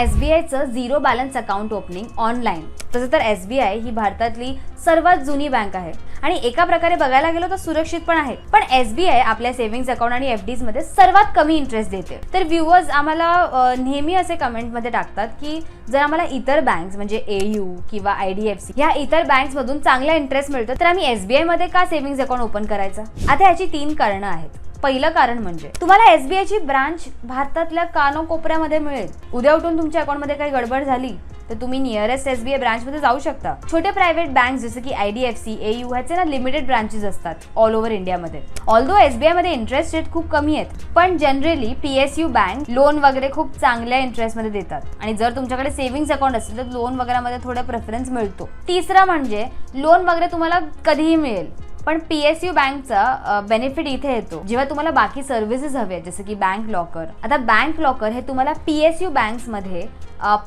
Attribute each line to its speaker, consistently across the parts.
Speaker 1: S B आयचं zero balance account opening online तसं तर S B I ही भारतातली सर्वात जुनी बँक आहे. आणि एका प्रकारे बघायला गेलो तर सुरक्षित पण आहे. पण एस बी आय आपल्या सेव्हिंग अकाउंट आणि एफ डीजमध्ये सर्वात कमी इंटरेस्ट देते. तर व्ह्युअर्स आम्हाला नेहमी असे कमेंटमध्ये टाकतात की जर आम्हाला इतर बँक्स म्हणजे ए यू किंवा आय डी एफ सी ह्या इतर बँक्स मधून चांगला इंटरेस्ट मिळतो तर आम्ही एस बी आयमध्ये का सेव्हिंग्ज अकाउंट ओपन करायचं? आता याची तीन कारणं आहेत. पहिलं कारण म्हणजे? तुम्हाला एसबीआय ची ब्रांच भारतातल्या कानो कोपऱ्यामध्ये मिळेल. उद्या उठून तुमच्या अकाउंटमध्ये काही गडबड झाली तर तुम्ही नियरेस्ट एसबीआय ब्रांचमध्ये जाऊ शकता. छोटे प्रायव्हेट बँक जसं की आयडीएफसी एयू ह्याचे ना लिमिटेड ब्रांचेस असतात ऑल ओव्हर इंडियामध्ये ऑल्दो एसबीआयमध्ये इंटरेस्ट रेट खूप कमी आहेत पण जनरली पीएसयू बँक लोन वगैरे खूप चांगल्या इंटरेस्टमध्ये देतात. आणि जर तुमच्याकडे सेव्हिंग्स अकाउंट असेल तर लोन वगैरे मध्ये थोडं प्रेफरन्स मिळतो. तिसरा म्हणजे लोन वगैरे तुम्हाला कधीही मिळेल. पण पी एस यू बँकचा बेनिफिट इथे येतो. जेव्हा तुम्हाला बाकी सर्व्हिसेस हवे आहेत जसं की बँक लॉकर आता बँक लॉकर हे तुम्हाला पी एस यू बँक्समध्ये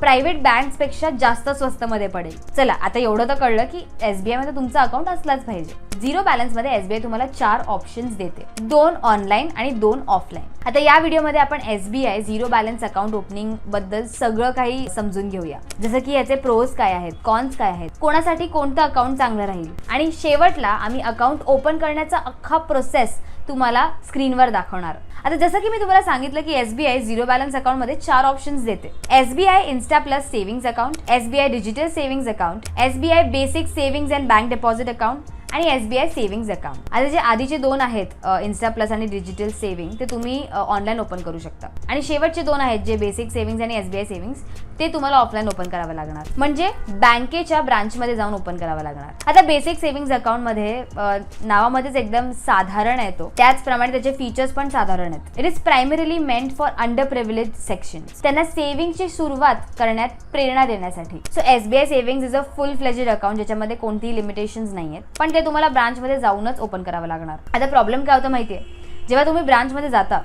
Speaker 1: प्रायव्हेट बँक्सपेक्षा जास्त स्वस्तमध्ये पडेल. चला आता एवढं तर कळलं की एस बी आयमध्ये अकाउंट असलाच पाहिजे. झिरो बॅलन्समध्ये एस बी आय तुम्हाला चार ऑप्शन्स देते. दोन ऑनलाईन आणि दोन ऑफलाईन आता या व्हिडिओमध्ये आपण S B I zero balance account ओपनिंगबद्दल सगळं काही समजून घेऊया. जसं की याचे प्रोज काय आहेत कॉन्स काय आहेत कोणासाठी कोणतं अकाउंट चांगलं राहील. आणि शेवटला आम्ही अकाउंट ओपन करण्याचा अख्खा प्रोसेस तुम्हाला स्क्रीनवर दाखवणार. आता जसं की मी तुम्हाला सांगितलं की S B I zero balance अकाउंटमध्ये चार ऑप्शन्स देते. S B I insta plus savings account S B I digital savings account S B I basic savings and bank deposit account आणि S B I savings account आता जे आधीचे दोन आहेत insta plus आणि डिजिटल सेव्हिंग ते तुम्ही online open करू शकता. आणि शेवटचे दोन आहेत जे बेसिक सेव्हिंग्स आणि एस बी आय सेव्हिंग्स ते तुम्हाला ऑफलाईन ओपन करावं लागणार. म्हणजे बँकेच्या ब्रांचमध्ये जाऊन ओपन करावं लागणार. आता बेसिक सेव्हिंग्ज अकाउंटमध्ये नावामध्येच एकदम साधारण आहे तो. त्याचप्रमाणे त्याचे फीचर्स पण साधारण आहेत. It is primarily meant for under privilege section त्यांना सेव्हिंगची सुरुवात करण्यात प्रेरणा देण्यासाठी. So S B I savings is a full fledged account ज्याच्यामध्ये कोणतीही लिमिटेशन्स नाही आहेत पण ते तुम्हाला ब्रांचमध्ये जाऊनच ओपन करावं लागणार. आता प्रॉब्लेम काय होतं माहितीये? जेव्हा तुम्ही ब्रांचमध्ये जाता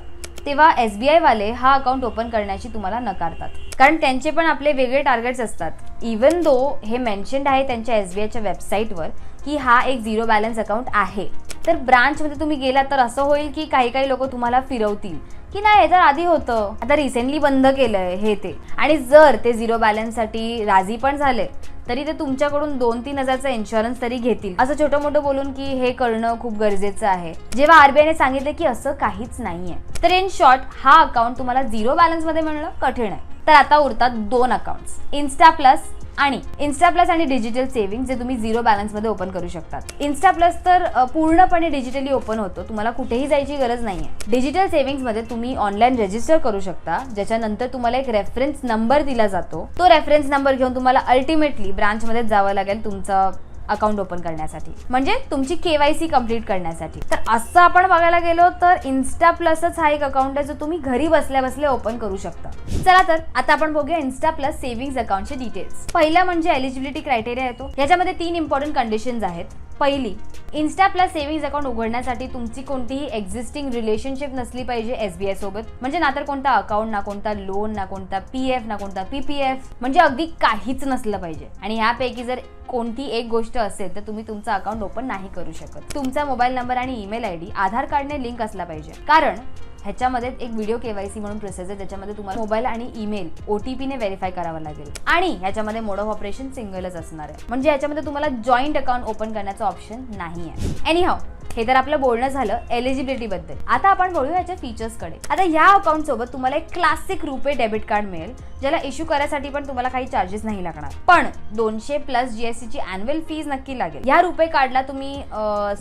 Speaker 1: तेव्हा एस बी आयवाले हा अकाउंट ओपन करण्याची तुम्हाला नकारतात. कारण त्यांचे पण आपले वेगळे टार्गेट्स असतात. इवन दो हे मेन्शन्ड आहे त्यांच्या एस बी आयच्या वेबसाईटवर की हा एक झिरो बॅलन्स अकाउंट आहे. तर ब्रांचमध्ये तुम्ही गेलात तर असं होईल की काही काही लोक तुम्हाला फिरवतील. की नाही हे तर आधी होतं. आता रिसेंटली बंद केलंय हे ते. आणि जर ते झिरो बॅलन्ससाठी राजी पण झाले तरी ते तुमच्याकडून दोन तीन हजारचा इन्शुरन्स तरी घेतील. असं छोटं मोठं बोलून की हे करणं खूप गरजेचं आहे. जेव्हा आरबीआयने सांगितलं की असं काहीच नाहीये. तर इन शॉर्ट हा अकाउंट तुम्हाला झिरो बॅलन्समध्ये मिळणं कठीण आहे. तर आता उरतात दोन अकाउंट्स इन्स्टा प्लस आणि इन्स्टा प्लस आणि डिजिटल सेव्हिंग जे तुम्ही झिरो बॅलन्समध्ये ओपन करू शकतात. इन्स्टा प्लस तर पूर्णपणे डिजिटली ओपन होतो. तुम्हाला कुठेही जायची गरज नाही आहे डिजिटल सेव्हिंग्जमध्ये तुम्ही ऑनलाईन रजिस्टर करू शकता ज्याच्यानंतर तुम्हाला एक रेफरन्स नंबर दिला जातो. तो रेफरन्स नंबर घेऊन तुम्हाला अल्टिमेटली ब्रांचमध्ये जावं लागेल तुमचं अकाउंट ओपन करण्यासाठी. म्हणजे तुमची केवायसी कंप्लीट करण्यासाठी. तर असं आपण बघायला गेलो तर इन्स्टा प्लसच हा एक अकाउंट आहे जो तुम्ही घरी बसल्या बसल्या ओपन करू शकता. चला तर आता आपण बघूया इन्स्टा प्लस सेव्हिंग अकाउंटचे डिटेल्स. पहिला म्हणजे एलिजिबिलिटी क्रायटेरिया येतो. याच्यामध्ये तीन इम्पॉर्टंट कंडिशन्स आहेत. पहिली इन्स्टा प्लस सेव्हिंग्ज अकाउंट उघडण्यासाठी तुमची कोणतीही एक्झिस्टिंग रिलेशनशिप नसली पाहिजे एसबीआय सोबत. म्हणजे ना तर कोणता अकाउंट ना कोणता लोन ना कोणता पी एफ ना कोणता पी पी एफ म्हणजे अगदी काहीच नसलं पाहिजे. आणि यापैकी जर कोणती एक गोष्ट असेल तर तुम्ही तुमचं अकाउंट ओपन नाही करू शकत. तुमचा मोबाईल नंबर आणि ईमेल आय डी आधार कार्डने लिंक असला पाहिजे. कारण ह्याच्यामध्ये एक व्हिडिओ केवायसी म्हणून प्रोसेस आहे. त्याच्यामध्ये तुम्हाला मोबाईल आणि ईमेल ओ टी पीने व्हेरीफाय करावं लागेल. आणि ह्याच्यामध्ये मोड ऑफ ऑपरेशन सिंगलच असणार आहे. म्हणजे ह्याच्यामध्ये तुम्हाला जॉईंट अकाउंट ओपन करण्याचं ऑप्शन नाही आहे एनी हाव हे तर आपलं बोलणं झालं एलिजिबिलिटी बद्दल. आता आपण बोलू याच्या फीचर्सकडे. आता या अकाउंट सोबत तुम्हाला एक क्लासिक रुपे डेबिट कार्ड मिळेल ज्याला इश्यू करायसाठी पण तुम्हाला काही चार्जेस नाही लागणार. पण दोनशे प्लस जीएसटी ची अॅन्युअल फीज नक्की लागेल. या रुपे कार्डला तुम्ही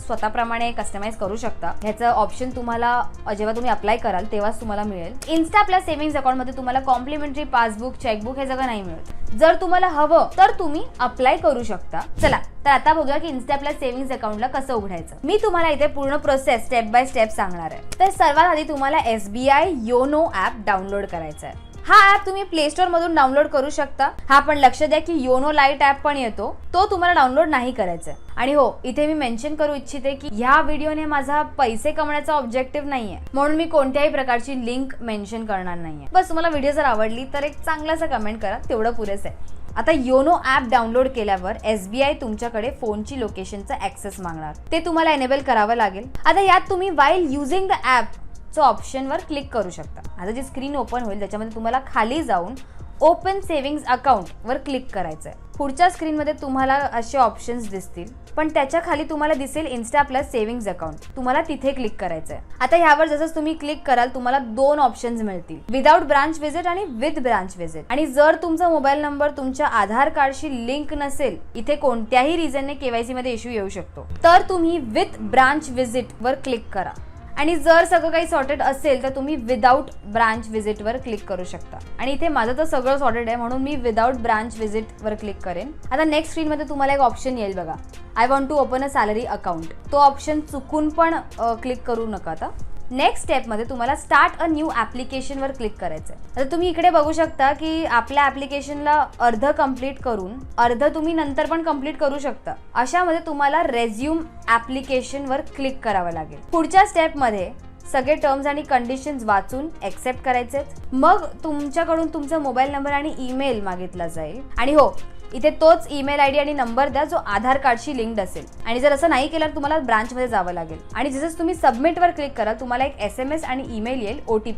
Speaker 1: स्वतःप्रमाणे कस्टमाइज करू शकता. ह्याचं ऑप्शन तुम्हाला जेव्हा तुम्ही अप्लाय कराल तेव्हाच तुम्हाला मिळेल. इन्स्टा प्लस सेव्हिंग्ज अकाउंटमध्ये तुम्हाला कॉम्प्लिमेंटरी पासबुक चेकबुक हे सगळं नाही मिळत. जर तुम्हाला हवं तर तुम्ही अप्लाय करू शकता. चला तर आता बघूया की इन्स्टा आपल्या सेव्हिंग अकाउंटला कसं उघडायचं. मी तुम्हाला इथे पूर्ण प्रोसेस स्टेप बाय स्टेप सांगणार आहे. तर सर्वात आधी तुम्हाला S B I YONO app download करायचा आहे. हा ऍप तुम्ही प्ले स्टोर मधून डाउनलोड करू शकता. हा पण लक्ष द्या की योनो लाइट ऍप पण येतो. तो तुम्हाला डाउनलोड नाही करायचा आहे. आणि हो इथे मी मेन्शन करू इच्छिते की ह्या व्हिडिओने माझा पैसे कमवण्याचा ऑब्जेक्टिव्ह नाहीये. म्हणून मी कोणत्याही प्रकारची लिंक मेन्शन करणार नाहीये. बस तुम्हाला व्हिडिओ जर आवडली तर एक चांगलासा कमेंट करा. तेवढं पुरेसं आहे. आता योनो ॲप डाउनलोड केल्यावर एस बी आय तुमच्याकडे फोनची लोकेशनचा ऍक्सेस मागणार. ते तुम्हाला एनेबल करावं लागेल. आता यात तुम्ही वाईल युझिंग द ॲप ऑप्शनवर क्लिक करू शकता. आता जी स्क्रीन ओपन होईल त्याच्यामध्ये तुम्हाला खाली जाऊन ओपन सेव्हिंग्ज अकाउंट वर क्लिक करायचं आहे पुढच्या स्क्रीनमध्ये तुम्हाला असे ऑप्शन्स दिसतील पण त्याच्याखाली तुम्हाला दिसेल इन्स्टा प्लस सेव्हिंग्ज अकाउंट तुम्हाला तिथे क्लिक करायचं आहे आता ह्यावर जसं तुम्ही क्लिक कराल तुम्हाला दोन ऑप्शन्स मिळतील. विदाउट ब्रांच विजिट आणि विथ ब्रांच विजिट आणि जर तुमचा मोबाईल नंबर तुमच्या आधार कार्डशी लिंक नसेल इथे कोणत्याही रिझनने केवायसी मध्ये इश्यू येऊ शकतो. तर तुम्ही विथ ब्रांच विजिट वर क्लिक करा. आणि जर सगळं काही सॉर्टेड असेल तर तुम्ही विदाऊट ब्रांच व्हिजिटवर क्लिक करू शकता. आणि इथे माझं तर सगळं सॉर्टेड आहे म्हणून मी विदाऊट ब्रांच व्हिजिटवर क्लिक करेन. आता नेक्स्ट स्क्रीनमध्ये तुम्हाला एक ऑप्शन येईल बघा. I want to open a salary account तो ऑप्शन चुकून पण क्लिक करू नका आता. नेक्स्ट स्टेपमध्ये तुम्हाला स्टार्ट अ न्यू ॲप्लिकेशनवर क्लिक करायचं आहे आता तुम्ही इकडे बघू शकता की आपल्या ॲप्लिकेशनला अर्ध कंप्लीट करून अर्ध तुम्ही नंतर पण कंप्लीट करू शकता. अशामध्ये तुम्हाला रेझ्युम ॲप्लिकेशनवर क्लिक करावं लागेल. पुढच्या स्टेपमध्ये सगळे टर्म्स आणि कंडिशन्स वाचून एक्सेप्ट करायचे मग तुमच्याकडून तुमचा मोबाईल नंबर आणि ईमेल मागितला जाईल. आणि हो इथे तोच ईमेल आय डी आणि नंबर द्या जो आधार कार्डशी लिंक्ड असेल. आणि जर असं नाही केलं तुम्हाला ब्रांचमध्ये जावं लागेल. आणि जसंच तुम्ही सबमिटवर क्लिक कराल तुम्हाला एक एस एम एस आणि ईमेल येईल ओ टी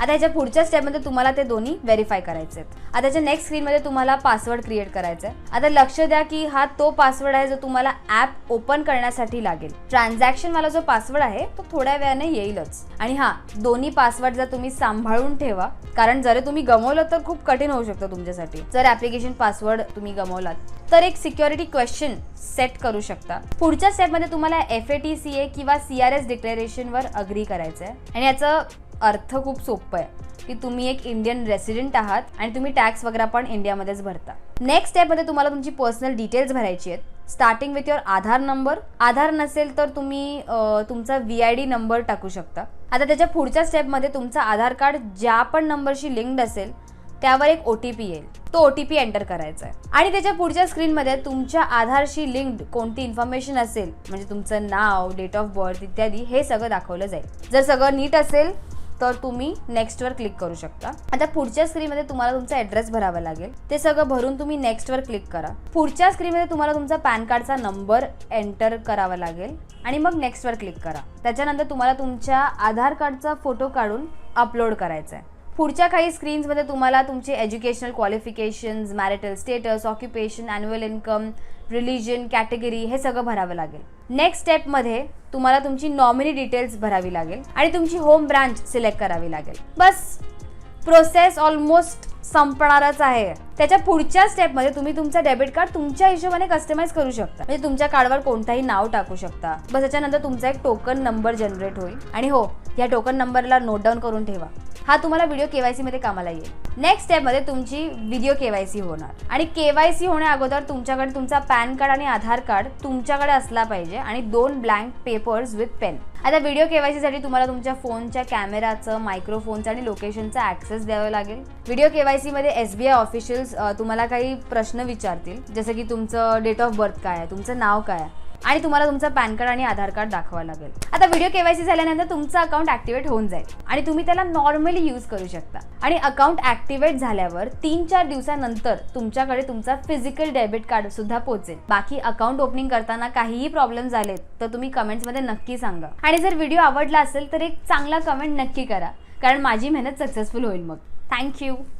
Speaker 1: आता याच्या पुढच्या स्टेपमध्ये तुम्हाला ते दोन्ही व्हेरीफाय करायचे आहेत. आता त्याच्या नेक्स्ट स्क्रीनमध्ये तुम्हाला पासवर्ड क्रिएट करायचा आहे आता लक्ष द्या की हा तो पासवर्ड आहे जो तुम्हाला ॲप ओपन करण्यासाठी लागेल. ट्रान्झॅक्शन वाला जो पासवर्ड आहे तो थोड्या वेळाने येईलच. आणि हा दोन्ही पासवर्ड जर तुम्ही सांभाळून ठेवा कारण जर तुम्ही गमवलं तर खूप कठीण होऊ शकतं तुमच्यासाठी. जर ऍप्लिकेशन पासवर्ड तुम्ही गमवलात तर एक सिक्युरिटी क्वेश्चन सेट करू शकता. पुढच्या स्टेपमध्ये तुम्हाला F A T C A किंवा सी आर एस डिक्लेरेशनवर अग्री करायचं आहे आणि याचा अर्थ खूप सोपं आहे की तुम्ही एक इंडियन रेसिडेंट आहात आणि तुम्ही टॅक्स वगैरे पण इंडियामध्येच भरता. नेक्स्ट स्टेपमध्ये तुम्हाला तुमची पर्सनल डिटेल्स भरायची आहेत. Starting with your Aadhaar number Aadhaar नसेल तर तुम्ही तुमचा व्ही आय डी नंबर टाकू शकता. आता त्याच्या पुढच्या स्टेपमध्ये तुमचा आधार कार्ड ज्या पण नंबरशी लिंक्ड असेल त्यावर एक ओ टी पी येईल. तो ओ टी पी एंटर करायचा आहे आणि त्याच्या पुढच्या स्क्रीनमध्ये तुमच्या आधारशी लिंक्ड कोणती इन्फॉर्मेशन असेल म्हणजे तुमचं नाव डेट ऑफ बर्थ इत्यादी हे सगळं दाखवलं जाईल. जर सगळं नीट असेल तर तुम्ही नेक्स्टवर क्लिक करू शकता. आता पुढच्या स्क्रीनमध्ये तुम्हाला तुमचा ॲड्रेस भरावा लागेल. ते सगळं भरून तुम्ही नेक्स्टवर क्लिक करा. पुढच्या स्क्रीनमध्ये तुम्हाला तुमचा पॅन कार्डचा नंबर एंटर करावा लागेल. आणि मग नेक्स्टवर क्लिक करा. त्याच्यानंतर तुम्हाला तुमच्या आधार कार्डचा फोटो काढून अपलोड करायचा आहे पुढच्या काही स्क्रीन्समध्ये तुम्हाला तुमचे educational qualifications marital status occupation annual income religion category हे सगळं भरावं लागेल. नेक्स्ट स्टेपमध्ये तुम्हाला तुमची नॉमिनी डिटेल्स भरावी लागेल आणि तुमची होम ब्रांच सिलेक्ट करावी लागेल. बस प्रोसेस ऑलमोस्ट संपणारच आहे. त्याच्या पुढच्या स्टेपमध्ये तुम्ही तुमचं डेबिट कार्ड तुमच्या हिशोबाने कस्टमाइज करू शकता. म्हणजे तुमच्या कार्डवर कोणताही नाव टाकू शकता. बस त्याच्यानंतर तुमचा एक टोकन नंबर जनरेट होईल. आणि हो या टोकन नंबरला नोट डाऊन करून ठेवा. हा तुम्हाला व्हिडिओ केवायसी मध्ये कामाला येईल. नेक्स्ट स्टेपमध्ये तुमची व्हिडिओ केवायसी होणार. आणि केवायसी होण्या अगोदर तुमच्याकडे तुमचा पॅन कार्ड आणि आधार कार्ड तुमच्याकडे असला पाहिजे आणि दोन ब्लँक पेपर्स विथ पेन आता व्हिडिओ केवायसीसाठी तुम्हाला तुमच्या फोनच्या कॅमेराचं मायक्रोफोनचं आणि लोकेशनचा ऍक्सेस द्यावं लागेल. व्हिडिओ केवायसी मध्ये एस बी आय ऑफिशियल्स तुम्हाला काही प्रश्न विचारतील. जसं की तुमचं डेट ऑफ बर्थ काय आहे तुमचं नाव काय आहे. आणि तुम्हाला तुमचं पॅन कार्ड आणि आधार कार्ड दाखवावं लागेल. आता व्हिडिओ केवायसी झाल्यानंतर तुमचं अकाउंट ऍक्टिव्हेट होऊन जाईल. आणि तुम्ही त्याला नॉर्मली यूज करू शकता. आणि अकाउंट ऍक्टिव्हेट झाल्यावर तीन चार दिवसानंतर तुमच्याकडे तुमचा फिजिकल डेबिट कार्ड सुद्धा पोहोचेल. बाकी अकाउंट ओपनिंग करताना काहीही प्रॉब्लेम झालेत तर तुम्ही कमेंट्समध्ये नक्की सांगा. आणि जर व्हिडिओ आवडला असेल तर एक चांगला कमेंट नक्की करा. कारण माझी मेहनत सक्सेसफुल होईल मग. थँक्यू